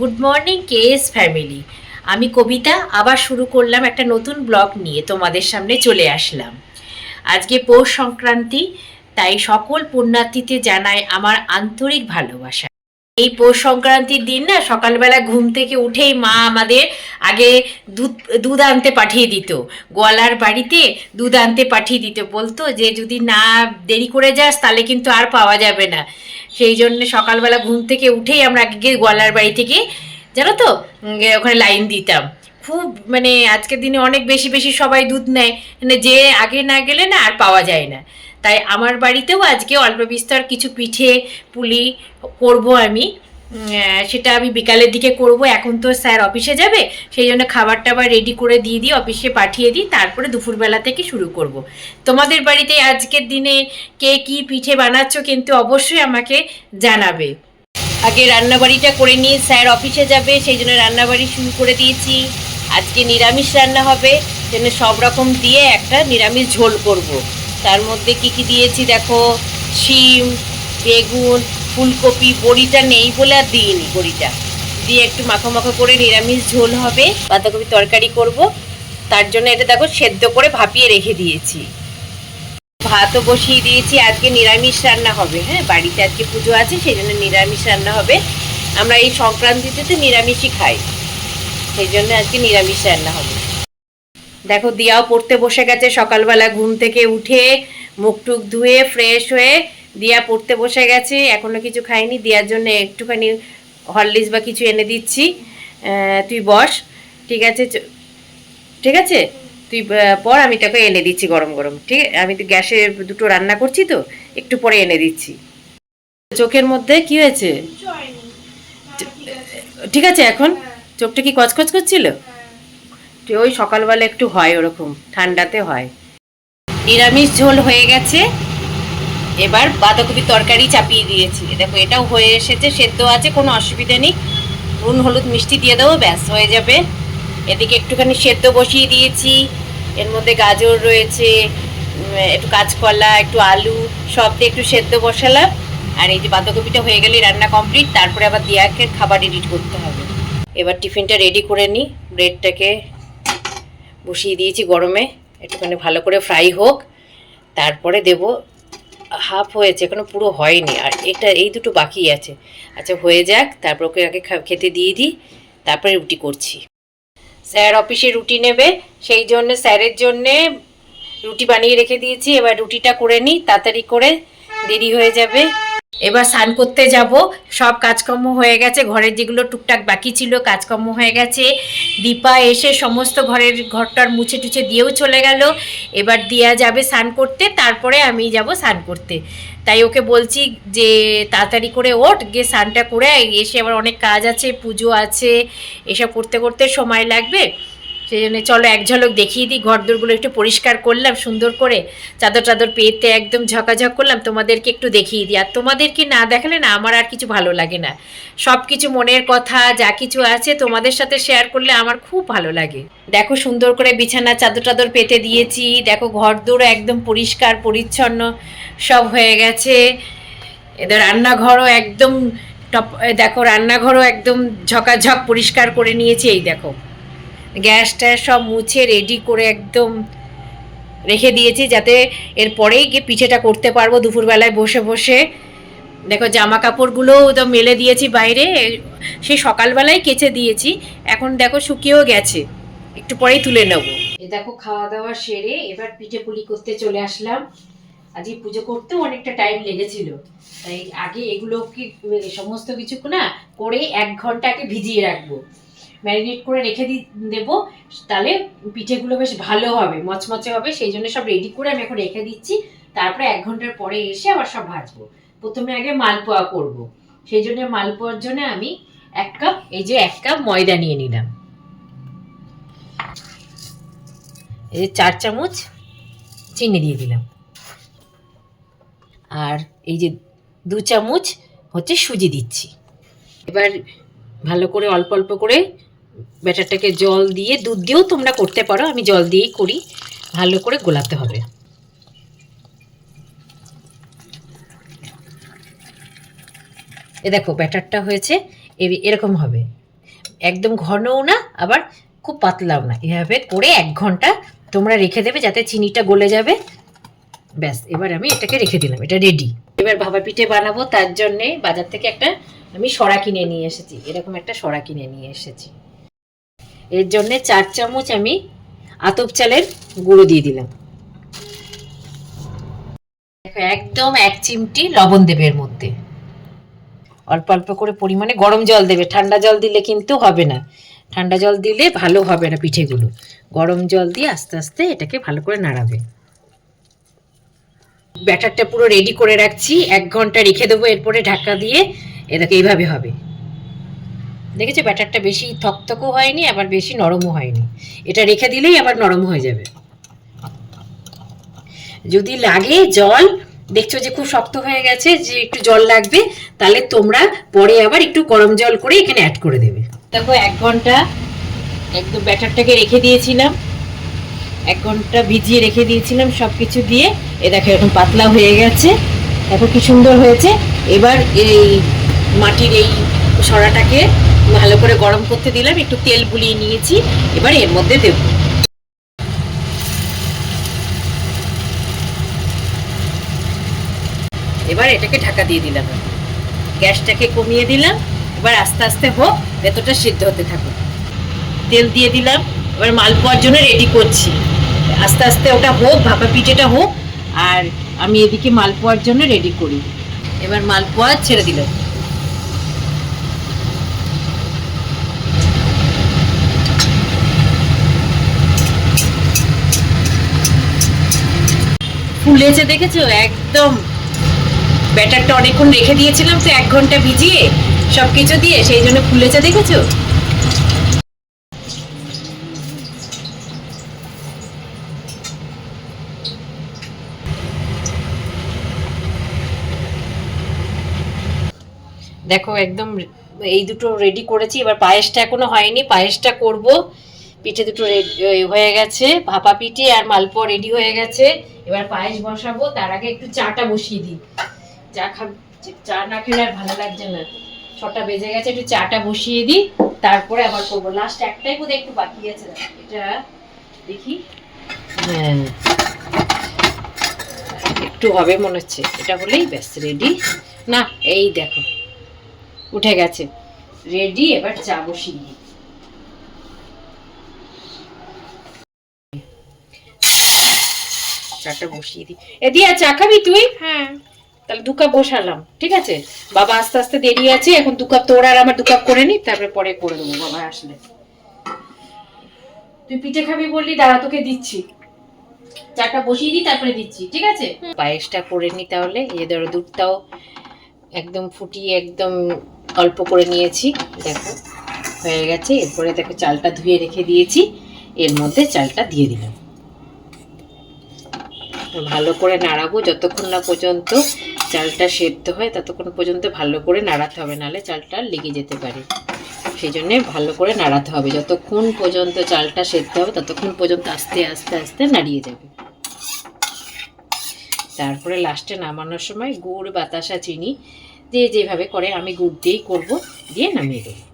Good morning KS family আমি কবিতা, আবার শুরু করলাম একটা নতুন ব্লগ নিয়ে। তোমাদের সামনে চলে আসলাম। আজকে পৌষ সংক্রান্তি, তাই সকল পুণ্যার্থীতে জানাই আমার আন্তরিক ভালোবাসা। এই পৌষ সংক্রান্তির দিন না সকালবেলা ঘুম থেকে উঠেই মা আমাদের আগে দুধ দুধ আনতে পাঠিয়ে দিত। গোয়ালার বাড়িতে দুধ আনতে পাঠিয়ে দিত। বলতো যে, যদি না দেরি করে যাস, তাহলে কিন্তু আর পাওয়া যাবে না। সেই জন্য সকালবেলা ঘুম থেকে উঠেই আমরা আগে গিয়ে গোয়ালার বাড়ি থেকে, জানো তো ওখানে লাইন দিতাম। খুব মানে আজকের দিনে অনেক বেশি বেশি সবাই দুধ নেয়। মানে যে আগে না গেলে না আর পাওয়া যায় না। তাই আমার বাড়িতেও আজকে অল্প বিস্তর কিছু পিঠে পুলি করব আমি। সেটা আমি বিকালের দিকে করব। এখন তো স্যার অফিসে যাবে। সেই জন্য খাবার টাবার রেডি করে দিয়ে দিই, অফিসে পাঠিয়ে দিই, তারপরে দুপুরবেলা থেকে শুরু করব। তোমাদের বাড়িতে আজকের দিনে কে কি পিঠে বানাচ্ছ কিন্তু অবশ্যই আমাকে জানাবে। আগে রান্নাবাড়িটা করে নিয়ে স্যার অফিসে যাবে, সেই জন্য রান্নাবাড়ি শুরু করে দিয়েছি। আজকে নিরামিষ রান্না হবে জন্য সব রকম দিয়ে একটা নিরামিষ ঝোল করব। তার মধ্যে কি কি দিয়েছি দেখো? শিম, বেগুন, ফুলকপি, বড়িটা নেই বলে আর দিইনি বড়িটা। দিয়ে একটু মাখো মাখো করে নিরামিষ ঝোল হবে, বাঁধাকপি তরকারি করব। তার জন্য এটা দেখো সেদ্ধ করে ভাপিয়ে রেখে দিয়েছি। ভাতও বসিয়ে দিয়েছি, আজকে নিরামিষ রান্না হবে। হ্যাঁ বাড়িতে আজকে পুজো আছে, সেই জন্য নিরামিষ রান্না হবে। আমরা এই সংক্রান্তিতে তো নিরামিষই খাই। সেই জন্য আজকে নিরামিষ রান্না হবে। দেখো দিয়াও পড়তে বসে গেছে সকালবেলা ঘুম থেকে উঠে মুখ টুক ধুয়ে ফ্রেশ হয়ে দিয়া পড়তে বসে গেছে এখনও কিছু খাইনি দিয়ার জন্য একটুখানি হরলিক্স বা কিছু এনে দিচ্ছি। তুই বস ঠিক আছে ঠিক আছে? তুই পর আমি তোকে এনে দিচ্ছি গরম গরম ঠিক আমি তো গ্যাসে দুটো রান্না করছি তো একটু পরে এনে দিচ্ছি। চোখের মধ্যে কি হয়েছে? ঠিক আছে এখন? চোখটা কি কচকচ করছিল? ওই সকালবেলা একটু হয় ওরকম, ঠান্ডাতে হয়। নিরামিষ ঝোল হয়ে গেছে। এবার বাঁধাকপি তরকারি চাপিয়ে দিয়েছি। দেখো, এটাও হয়ে এসেছে, সেদ্ধ আছে, কোনো অসুবিধা নেই। নুন, হলুদ, মিষ্টি দিয়ে দেবো, ব্যাস, হয়ে যাবে। এদিকে একটুখানি সেদ্ধ বসিয়ে দিয়েছি। এর মধ্যে গাজর রয়েছে একটু কাঁচকলা, একটু আলু, সব দিয়ে একটু সেদ্ধ বসালাম। আর এই যে বাঁধাকপিটা হয়ে গেলে রান্না কমপ্লিট, তারপরে আবার দিয়াকে খাবার এডিট করতে হবে। এবার টিফিনটা রেডি করে নিই ব্রেডটাকে বসিয়ে দিয়েছি গরমে। একটুখানি ভালো করে ফ্রাই হোক। তারপরে দেব হাফ হয়েছে, এখনও পুরো হয়নি। আর এটা, এই দুটো বাকি আছে। আচ্ছা হয়ে যাক, তারপর ওকে আগে খেতে দিয়ে দিই। তারপরে রুটি করছি। স্যার অফিসে রুটি নেবে, সেই জন্য, স্যারের জন্যে রুটি বানিয়ে রেখে দিয়েছি। এবার রুটিটা করে নিই তাড়াতাড়ি করে, দেরি হয়ে যাবে। এবার স্নান করতে যাব। সব কাজকর্ম হয়ে গেছে। ঘরের যেগুলো টুকটাক বাকি ছিল কাজকর্ম হয়ে গেছে। দীপা এসে সমস্ত ঘরের ঘরটার মুছে টুছে দিয়েও চলে গেল। এবার দিয়া যাবে স্নান করতে। তারপরে আমি যাব স্নান করতে। তাই ওকে বলছি যে তাড়াতাড়ি করে ওঠ, গিয়ে স্নানটা করে এসে আবার অনেক কাজ আছে, পুজো আছে। এসব করতে করতে সময় লাগবে। সেই জন্য চলো এক ঝলক দেখিয়ে দিই, ঘরদোরগুলো একটু পরিষ্কার করলাম, সুন্দর করে চাদর টাদর পেতে একদম ঝকাঝক করলাম, তোমাদেরকে একটু দেখিয়ে দিই। আর তোমাদেরকে না দেখালে না আমার আর কিছু ভালো লাগে না। সব কিছু মনের কথা, যা কিছু আছে তোমাদের সাথে শেয়ার করলে আমার খুব ভালো লাগে। দেখো সুন্দর করে বিছানা চাদর টাদর পেতে দিয়েছি। দেখো ঘরদোরও একদম পরিষ্কার, পরিচ্ছন্ন, সব হয়ে গেছে। এদের রান্নাঘরও একদম টপ দেখো রান্নাঘরও একদম ঝকাঝক পরিষ্কার করে নিয়েছি, এই দেখো। গ্যাস ট্যাস সব মুছে রেডি করে একদম রেখে দিয়েছি যাতে এরপরেই গিয়ে পিঠেটা করতে পারব দুপুরবেলায় বসে বসে। দেখো জামা কাপড়গুলোও তো মেলে দিয়েছি বাইরে সে সকালবেলায় কেচে দিয়েছি। এখন দেখো, শুকিয়েও গেছে। একটু পরেই তুলে নেব। এ দেখো খাওয়া দাওয়া সেরে এবার পিঠে পুলি করতে চলে আসলাম। আজকে পুজো করতেও অনেকটা টাইম লেগেছিল। তাই আগে এগুলো কি সমস্ত কিছু না, করে এক ঘণ্টা আগে ভিজিয়ে রাখব। ম্যারিনেট করে রেখে দি দেবো, তাহলে পিঠেগুলো বেশ ভালো হবে, মচমচে হবে, সেই জন্য সব রেডি করে আমি এখন রেখে দিচ্ছি। তারপরে এক ঘণ্টার পরে এসে আবার সব ভাজবো। প্রথমে আগে মালপোয়া করব। সেই জন্য মালপোয়ার জন্য আমি এক কাপ এই যে এক কাপ ময়দা নিয়ে নিলাম। এই যে চার চামচ চিনি দিয়ে দিলাম। আর এই যে দু চামচ হচ্ছে সুজি দিচ্ছি। এবার ভালো করে অল্প অল্প করে ব্যাটারটাকে জল দিয়ে, দুধ দিয়েও তোমরা করতে পারো। আমি জল দিয়েই করি। ভালো করে গোলাতে হবে। এ দেখো, ব্যাটারটা হয়েছে। এরকম হবে। একদম ঘনও না, আবার খুব পাতলাও না। এভাবে করে এক ঘণ্টা তোমরা রেখে দেবে যাতে চিনিটা গলে যাবে। ব্যাস, এবার আমি এটাকে রেখে দিলাম। এটা রেডি এবার ভাবা পিঠে বানাবো। তার জন্যে বাজার থেকে একটা আমি সরা কিনে নিয়ে এসেছি। এরকম একটা সরা কিনে নিয়ে এসেছি। এর জন্যে চার চামচ আমি আতপ চালের গুঁড়ো দিয়ে দিলাম। দেখো, একদম এক চিমটি লবণ দেবে এর মধ্যে। অল্প অল্প করে পরিমাণে গরম জল দেবে। ঠান্ডা জল দিলে কিন্তু হবে না। ঠান্ডা জল দিলে ভালো হবে না পিঠেগুলো। গরম জল দিয়ে আস্তে আস্তে এটাকে ভালো করে নাড়াবে। ব্যাটারটা পুরো রেডি করে রাখছি। এক ঘণ্টা রেখে দেবো, এরপরে ঢাকা দিয়ে এটাকে এইভাবে হবে। দেখেছ ব্যাটারটা বেশি থকথকও হয়নি, আবার বেশি নরমও হয়নি। এটা রেখে দিলেই আবার নরম হয়ে যাবে। যদি লাগে জল, দেখছ যে খুব শক্ত হয়ে গেছে, যে একটু জল লাগবে, তাহলে তোমরা পরে আবার একটু গরম জল করে এখানে অ্যাড করে দেবে। দেখো, এক ঘণ্টা একদম ব্যাটারটাকে রেখে দিয়েছিলাম। এক ঘণ্টা ভিজিয়ে রেখে দিয়েছিলাম সব কিছু দিয়ে। এ দেখো, এরকম পাতলা হয়ে গেছে। দেখো কি সুন্দর হয়েছে। এবার এই মাটির এই সরাটাকে ভালো করে গরম করতে দিলাম, একটু তেল বুলিয়ে নিয়েছি, এবার এর মধ্যে দেবো। এবার এটাকে ঢাকা দিয়ে দিলাম। গ্যাসটাকে কমিয়ে দিলাম, এবার আস্তে আস্তে হোক, ভেতরটা সিদ্ধ হতে থাকুক। তেল দিয়ে দিলাম, এবার মালপোয়ার জন্য রেডি করছি। আস্তে আস্তে ওটা হোক, ভাপা পিঠেটা হোক, আর আমি এদিকে মালপোয়ার জন্য রেডি করি। এবার মালপোয়া ছেড়ে দিলাম। ফুলেছে দেখেছ? একদম ব্যাটারটা অনেকক্ষণ রেখে দিয়েছিলাম তো এক ঘণ্টা ভিজিয়ে সব কিছু দিয়ে সেই জন্য ফুলেছে দেখেছ? দেখো একদম এই দুটো রেডি করেছি, এবার পায়েসটা এখনও হয়নি, পায়েসটা করব। পিঠে দুটো হয়ে গেছে, ভাপা পিঠে আর মালপোয়া রেডি হয়ে গেছে। এবার পায়েস বসাবো, তার আগে একটু চাটা বসিয়ে দিই। চা খা, চা না খেলে আর ভালো লাগছে না। ছটা বেজে গেছে, একটু চাটা বসিয়ে দিই, তারপরে আবার করব। লাস্ট একটাই বোধহয় একটু বাকি আছে এটা দেখি। হ্যাঁ। একটু হবে মনে হচ্ছে। এটা হলেই ব্যাস রেডি না, এই দেখো, উঠে গেছে। রেডি এবার চা বসিয়ে দিই। চাটা বসিয়ে দিই। এ দিয়া চা খাবি তুই? হ্যাঁ। তাহলে দু কাপ বসালাম ঠিক আছে? বাবা আস্তে আস্তে দেরি আছে এখন দু কাপ তোর আর আমার দু কাপ করে নি তারপরে পরে করে দেবো বাবা আসলে। তুই পিঠে খাবি বললি দাঁড়া তোকে দিচ্ছি। চাটা বসিয়ে দিই তারপরে দিচ্ছি ঠিক আছে? পায়েসটা করে নি তাহলে এই ধরো দুধটাও একদম ফুটিয়ে একদম অল্প করে নিয়েছি দেখো। হয়ে গেছে এরপরে দেখো চালটা ধুয়ে রেখে দিয়েছি এর মধ্যে চালটা দিয়ে দিলাম। ভালো করে নাড়াবো যতক্ষণ না পর্যন্ত চালটা সেদ্ধ হয় ততক্ষণ পর্যন্ত ভালো করে নাড়াতে হবে, নাহলে চালটা লেগে যেতে পারে। সেই জন্যে ভালো করে নাড়াতে হবে। যতক্ষণ পর্যন্ত চালটা সেদ্ধ হবে ততক্ষণ পর্যন্ত আস্তে আস্তে আস্তে নাড়িয়ে যাবে। তারপরে লাস্টে নামানোর সময় গুড়, বাতাসা, চিনি যে যেভাবে করে আমি গুড় দিয়েই করব, দিয়ে নামিয়ে দেবো।